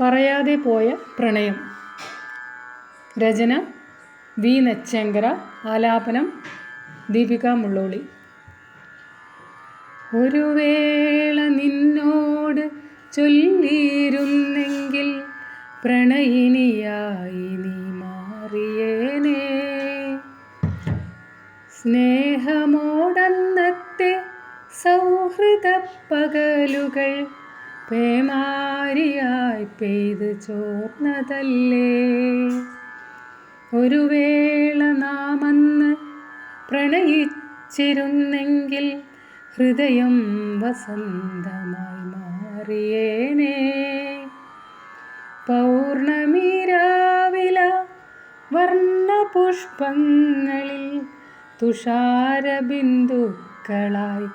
പറയാതെ പോയ പ്രണയം. രചന വി. നച്ചങ്കര. ആലാപനം ദീപിക മുള്ളോളി. ഒരു വേള നിന്നോട് ചൊല്ലിയിരുന്നെങ്കിൽ പ്രണയിനിയായി നീ മാറിയേനേ. സ്നേഹമോടന്നത്തെ സൗഹൃദ പകലുകൾ പേമാരിയായി പെയ്ത് ചോർന്നതല്ലേ? ഒരു വേള നാമെന്ന് പ്രണയിച്ചിരുന്നെങ്കിൽ ഹൃദയം വസന്തമായി മാറിയേനേ. പൗർണമി രാവില വർണപുഷ്പങ്ങളിൽ തുഷാരബിന്ദുക്കളായി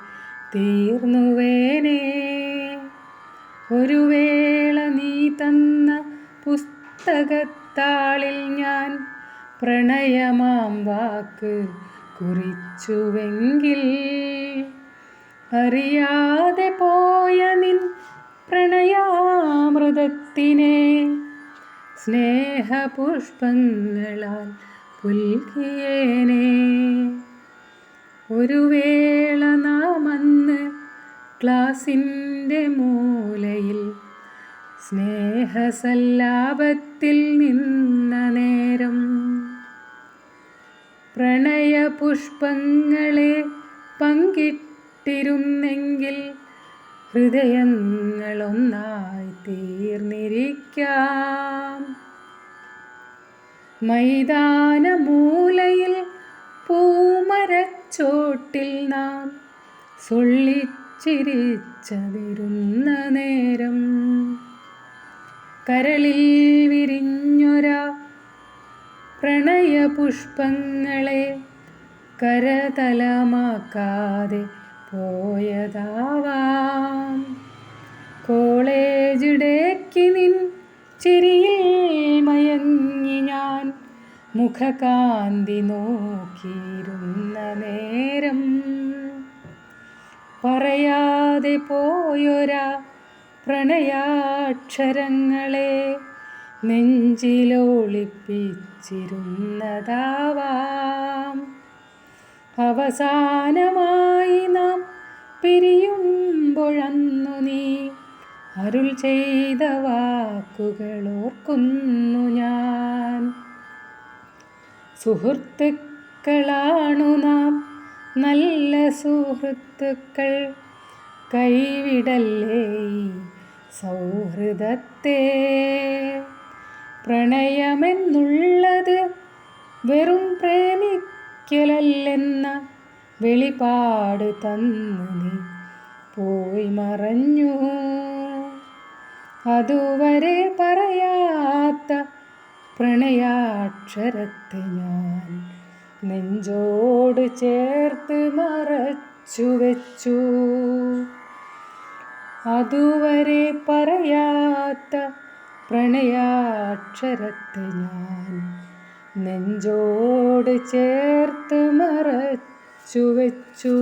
തീർന്നുവേനേ. ഒരു വേള നീ തന്ന പുസ്തകത്താളിൽ ഞാൻ പ്രണയമാം വാക്ക് കുറിച്ചുവെങ്കിൽ അറിയാതെ പോയ നിൻ പ്രണയാമൃതത്തിനെ സ്നേഹപുഷ്പങ്ങളാൽ പുൽകിയേനേ. ഒരു വേള നാം ക്ലാസിന്റെ മൂലയിൽ സ്നേഹസല്ലാപത്തിൽ നിന്ന നേരം പ്രണയപുഷ്പങ്ങളെ പങ്കിട്ടിരുന്നെങ്കിൽ ഹൃദയങ്ങളൊന്നായി തീർന്നിരിക്കാം. മൈതാനമൂലയിൽ പൂമരച്ചോട്ടിൽ നാം സൊള്ളിച്ചിരിച്ചതിരുന്ന നേരം കരളിൽ വിരിഞ്ഞൊരാ പ്രണയപുഷ്പങ്ങളെ കരതലമാക്കാതെ പോയതാവാം. കോളേജിടേക്ക് നിൻ ചിരിയിൽ മയങ്ങി ഞാൻ മുഖകാന്തി നോക്കിയിരുന്ന നേരം. പറയാതെ പോയൊരാ പ്രണയാക്ഷരങ്ങളെ നെഞ്ചിലോളിപ്പിച്ചിരുന്നതാവാം. അവസാനമായി നാം പിരിയുമ്പോഴന്നു നീ അരുൾ ചെയ്ത വാക്കുകൾ ഓർക്കുന്നു ഞാൻ. സുഹൃത്തുക്കളാണു നാം നല്ല സുഹൃത്തുക്കൾ കൈവിടല്ലേ സൗഹൃദത്തെ പ്രണയമെന്നുള്ളത് വെറും പ്രേമിക്കലല്ലെന്ന വെളിപാട് തന്നു നീ. പോയി മറഞ്ഞു. അതുവരെ പറയാത്ത പ്രണയാക്ഷരത്തെ ഞാൻ നെഞ്ചോട് ചേർത്ത് മറച്ചു വെച്ചു അതുവരെ പറയാത്ത പ്രണയാക്ഷരത്തെ ഞാൻ നെഞ്ചോട് ചേർത്ത് മറച്ചു വെച്ചു